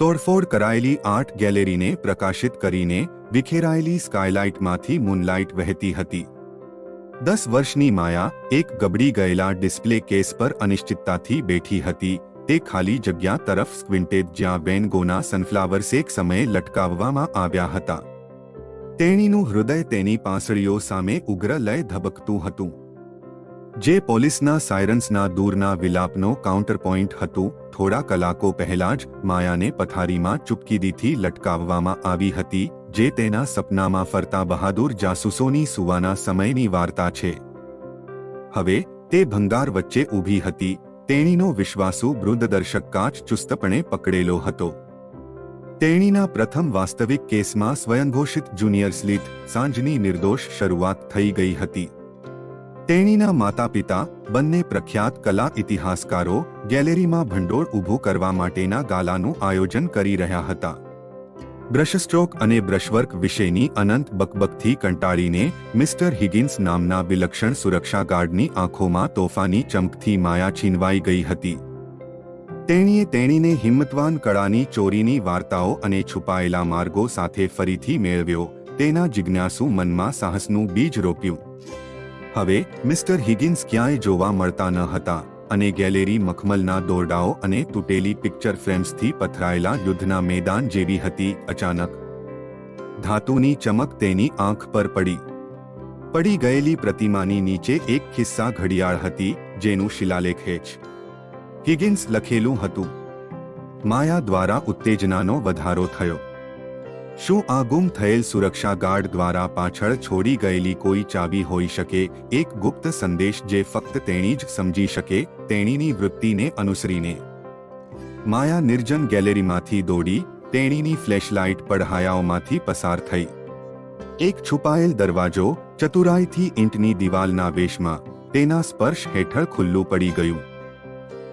તોડફોડ કરાયેલી આર્ટ ગેલેરીને પ્રકાશિત કરીને વિખેરાયેલી સ્કાયલાઇટમાંથી મૂનલાઇટ વહેતી હતી. દસ વર્ષની માયા એક ગબડી ગયેલા ડિસ્પ્લે કેસ પર અનિશ્ચિતતાથી બેઠી હતી. તે ખાલી જગ્યા તરફ સ્ક્વિન્ટેડ જ્યાં વેનગોના સનફ્લાવર્સ એક સમયે લટકાવવામાં આવ્યા હતા. તેણીનું હૃદય તેની પાંસળીઓ સામે ઉગ્ર લય ધબકતું હતું. જે પોલીસના સાયરન્સના દૂરના વિલાપનો કાઉન્ટરપોઇન્ટ હતું, થોડા કલાકો પહેલા જ માયાને પથારીમાં ચૂપકીદીથી લટકાવવામાં આવી હતી, જે તેના સપનામાં ફરતા બહાદુર જાસૂસોની સુવાના સમયની વાર્તા છે. હવે, તે ભંગાર વચ્ચે ઊભી હતી, તેણીનો વિશ્વાસુ વૃદ્ધ કાચ ચુસ્તપણે પકડેલો હતો. તેણીના પ્રથમ વાસ્તવિક કેસમાં સ્વયંઘોષિત જુનિયર સ્લીટ સાંજની નિર્દોષ શરૂઆત થઈ ગઈ હતી. તેણીના માતા પિતા બંને પ્રખ્યાત કલા ઇતિહાસકારો, ગેલેરીમાં ભંડોળ ઊભું કરવા માટેના ગાલાનું આયોજન કરી રહ્યા હતા. બ્રશસ્ટ્રોક અને બ્રશવર્ક વિશેની અનંત બકબકથી કંટાળીને મિસ્ટર હિગિન્સ નામના વિલક્ષણ સુરક્ષા ગાર્ડની આંખોમાં તોફાની ચમકથી માયા છીનવાઈ ગઈ હતી. તેણીએ તેણીને હિંમતવાન કળાની ચોરીની વાર્તાઓ અને છુપાયેલા માર્ગો સાથે ફરીથી મેળવ્યો, તેના જિજ્ઞાસુ મનમાં સાહસનું બીજ રોપ્યું. હવે, મિસ્ટર હિગિન્સ ક્યાંય જોવા મળતા ન હતા અને ગેલેરી મખમલના દોરડાઓ અને તૂટેલી પિક્ચર ફ્રેમ્સથી પથરાયેલા યુદ્ધના મેદાન જેવી હતી અચાનક. ધાતુની ચમક તેની આંખ પર પડી. પડી ગયેલી પ્રતિમાની નીચે એક ખિસ્સા ઘડિયાળ હતી, જેનું શિલાલેખ હેચ હિગિન્સ લખેલું હતું. માયા દ્વારા ઉત્તેજનાનો વધારો થયો. શું આ ગુમ થયેલ સુરક્ષા ગાર્ડ દ્વારા પાછળ છોડી ગયેલી કોઈ ચાવી હોઈ શકે? એક ગુપ્ત સંદેશ જે ફક્ત તેણી જ સમજી શકે, તેણીની વૃત્તિને અનુસરીને. માયા નિર્જન ગેલેરીમાંથી દોડી, તેણીની ફ્લેશલાઇટ પડહાયાઓમાંથી પસાર થઈ. એક છુપાયેલ દરવાજો, ચતુરાઈથી ઈંટની દિવાલના વેશમાં, તેના સ્પર્શ હેઠળ ખુલ્લું પડી ગયું.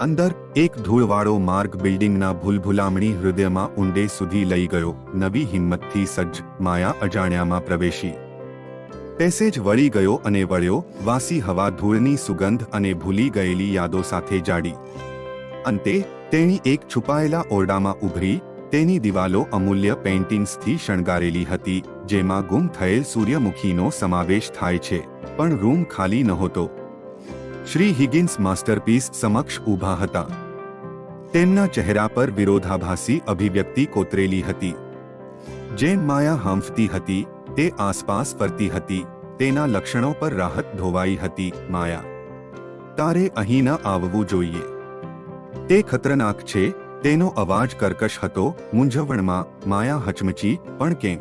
અંદર, એક ધૂળવાળો માર્ગ બિલ્ડિંગના ભૂલભુલામણી હૃદયમાં ઊંડે સુધી લઈ ગયો. નવી હિંમતથી સજ્જ, માયા અજાણ્યામાં પ્રવેશી. પેસેજ વળી ગયો અને વળ્યો, વાસી હવા ધૂળની સુગંધ અને ભૂલી ગયેલી યાદો સાથે જાડી. અંતે, તેણી એક છુપાયેલા ઓરડામાં ઉભરી તેની દિવાલો અમૂલ્ય પેઇન્ટિંગ્સથી શણગારેલી હતી, જેમાં ગુમ થયેલ સૂર્યમુખીનો સમાવેશ થાય છે. પણ રૂમ ખાલી નહોતો. શ્રી હિગિન્સ માસ્ટરપીસ સમક્ષ ઊભા હતા તેમના ચહેરા પર વિરોધાભાસી અભિવ્યક્તિ કોતરેલી હતી જેમ માયા હાંફતી હતી તે આસપાસ ફરતી હતી તેના લક્ષણો પર રાહત ધોવાઈ હતી માયા તારે અહીં ન આવવું જોઈએ તે ખતરનાક છે તેનો અવાજ કર્કશ હતો મૂંઝવણમાં માયા હચમચી પણ કેમ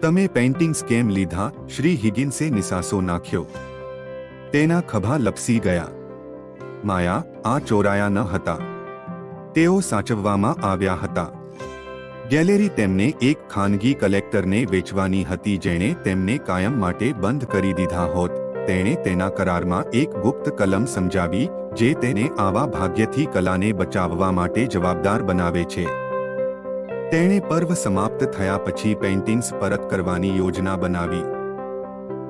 તમે પેઇન્ટિંગ્સ કેમ લીધા શ્રી હિગિન્સે નિસાસો નાખ્યો તેના ખભા લપસી ગયા. માયા આ ચોરાયા ન હતા. તેઓ સાચવવામાં આવ્યા હતા. ગેલેરી તેમને એક ખાનગી કલેક્ટરને વેચવાની હતી જેણે તેમને કાયમ માટે બંધ કરી દીધા હોત. તેણે તેના કરારમાં એક ગુપ્ત કલમ સમજાવી, જે તેને આવા ભાગ્યથી કલાને બચાવવા માટે જવાબદાર બનાવે છે. તેણે પર્વ સમાપ્ત થયા પછી પેઇન્ટિંગ્સ પરત કરવાની યોજના બનાવી.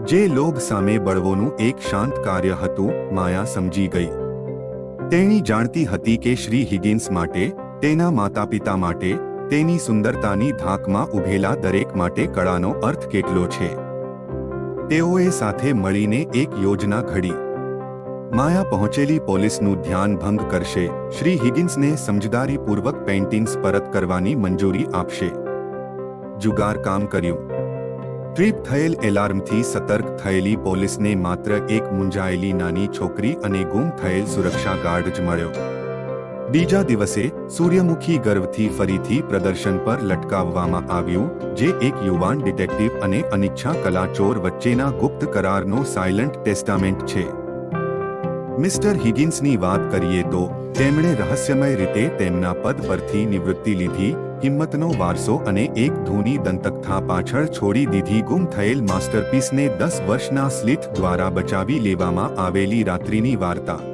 જે લોભ સામે બળવોનું એક શાંત કાર્ય હતું, માયા સમજી ગઈ. તેણી જાણતી હતી કે શ્રી હિગિન્સ માટે, તેના માતા પિતા માટે, તેની સુંદરતાની ધાકમાં ઉભેલા દરેક માટે કળાનો અર્થ કેટલો છે? તેઓએ સાથે મળીને એક યોજના ઘડી. માયા પહોંચેલી પોલીસનું ધ્યાન ભંગ કરશે, શ્રી હિગિન્સને સમજદારીપૂર્વક પેઇન્ટિંગ્સ પરત કરવાની મંજૂરી આપશે. જુગાર કામ કર્યું. ટ્રીપ થયેલ એલાર્મથી સતર્ક થયેલી પોલીસને માત્ર એક મૂંઝાયેલી નાની છોકરી અને ગુમ થયેલ સુરક્ષા ગાર્ડ જ મળ્યો. બીજા દિવસે સૂર્યમુખી ગર્વથી ફરીથી પ્રદર્શન પર લટકાવવામાં આવ્યું, જે એક યુવાન ડિટેક્ટિવ અને અનિચ્છા કલાચોર વચ્ચેના ગુપ્ત કરારનો સાયલન્ટ ટેસ્ટામેન્ટ છે. મિસ્ટર હિગિન્સની વાત કરીએ તો, તેમણે રહસ્યમય રીતે તેમના પદ પરથી નિવૃત્તિ લીધી હિંમતનો વારસો અને એક ધૂની દંતકથા પાછળ છોડી દીધી. ગુમ થયેલ માસ્ટરપીસને દસ વર્ષના સ્લિથ દ્વારા બચાવી લેવામાં આવેલી રાત્રિની વાર્તા.